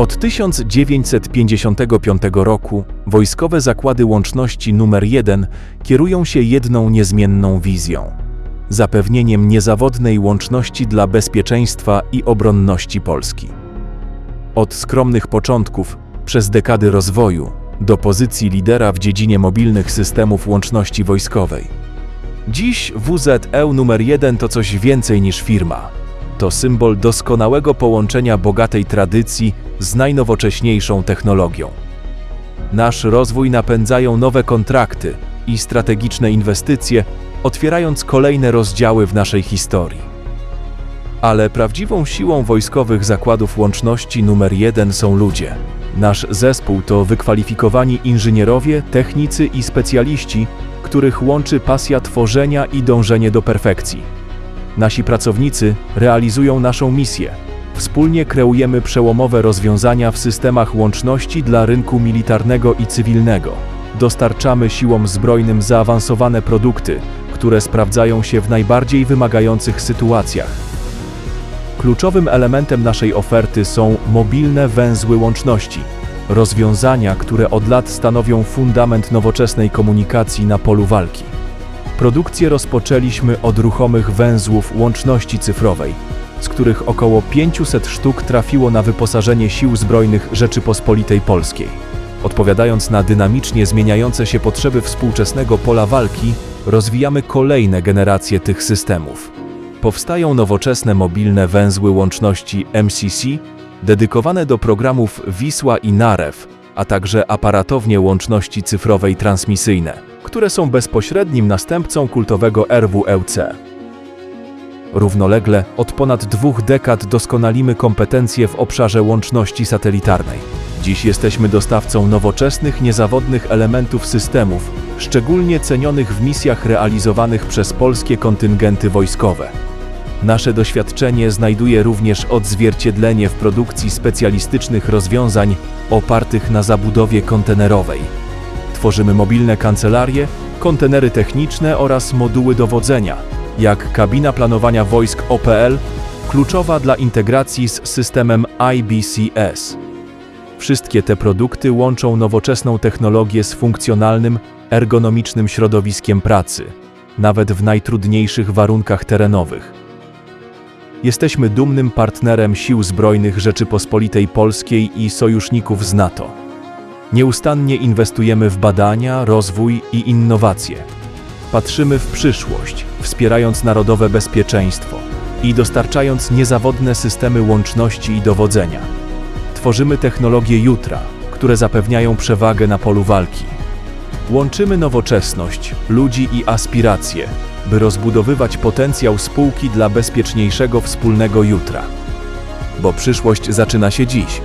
Od 1955 roku Wojskowe Zakłady Łączności nr 1 kierują się jedną niezmienną wizją zapewnieniem niezawodnej łączności dla bezpieczeństwa i obronności Polski. Od skromnych początków, przez dekady rozwoju, do pozycji lidera w dziedzinie mobilnych systemów łączności wojskowej. Dziś WZEU nr 1 to coś więcej niż firma. To symbol doskonałego połączenia bogatej tradycji z najnowocześniejszą technologią. Nasz rozwój napędzają nowe kontrakty i strategiczne inwestycje, otwierając kolejne rozdziały w naszej historii. Ale prawdziwą siłą wojskowych zakładów łączności numer jeden są ludzie. Nasz zespół to wykwalifikowani inżynierowie, technicy i specjaliści, których łączy pasja tworzenia i dążenie do perfekcji. Nasi pracownicy realizują naszą misję. Wspólnie kreujemy przełomowe rozwiązania w systemach łączności dla rynku militarnego i cywilnego. Dostarczamy siłom zbrojnym zaawansowane produkty, które sprawdzają się w najbardziej wymagających sytuacjach. Kluczowym elementem naszej oferty są mobilne węzły łączności, rozwiązania, które od lat stanowią fundament nowoczesnej komunikacji na polu walki. Produkcję rozpoczęliśmy od ruchomych węzłów łączności cyfrowej, z których około 500 sztuk trafiło na wyposażenie Sił Zbrojnych Rzeczypospolitej Polskiej. Odpowiadając na dynamicznie zmieniające się potrzeby współczesnego pola walki, rozwijamy kolejne generacje tych systemów. Powstają nowoczesne mobilne węzły łączności MCC, dedykowane do programów Wisła i Narew, a także aparatownie łączności cyfrowej transmisyjne, które są bezpośrednim następcą kultowego RWLC. Równolegle od ponad dwóch dekad doskonalimy kompetencje w obszarze łączności satelitarnej. Dziś jesteśmy dostawcą nowoczesnych, niezawodnych elementów systemów, szczególnie cenionych w misjach realizowanych przez polskie kontyngenty wojskowe. Nasze doświadczenie znajduje również odzwierciedlenie w produkcji specjalistycznych rozwiązań opartych na zabudowie kontenerowej. Tworzymy mobilne kancelarie, kontenery techniczne oraz moduły dowodzenia, jak kabina planowania wojsk OPL, kluczowa dla integracji z systemem IBCS. Wszystkie te produkty łączą nowoczesną technologię z funkcjonalnym, ergonomicznym środowiskiem pracy, nawet w najtrudniejszych warunkach terenowych. Jesteśmy dumnym partnerem Sił Zbrojnych Rzeczypospolitej Polskiej i sojuszników z NATO. Nieustannie inwestujemy w badania, rozwój i innowacje. Patrzymy w przyszłość, wspierając narodowe bezpieczeństwo i dostarczając niezawodne systemy łączności i dowodzenia. Tworzymy technologie jutra, które zapewniają przewagę na polu walki. Łączymy nowoczesność, ludzi i aspiracje, by rozbudowywać potencjał spółki dla bezpieczniejszego wspólnego jutra. Bo przyszłość zaczyna się dziś.